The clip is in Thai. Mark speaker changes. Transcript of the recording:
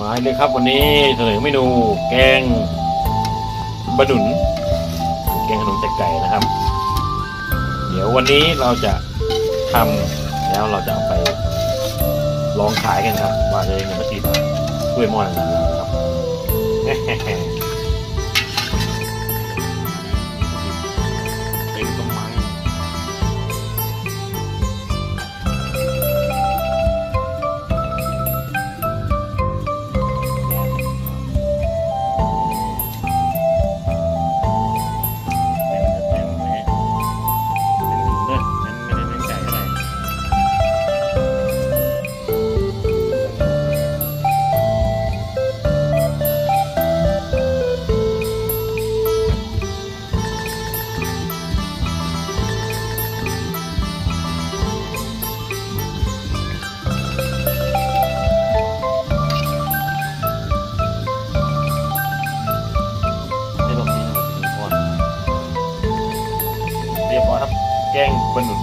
Speaker 1: มาเลยครับวันนี้เสนอเมนูแกงบะหนุน แกงขนมจากไก่นะครับ เดี๋ยววันนี้เราจะทำแล้วเราจะเอาไปลองขายกันครับ ว่าจะได้เงินมากี่บาทด้วยหม้อหนึ่งนะครับเป็น แกงปนุน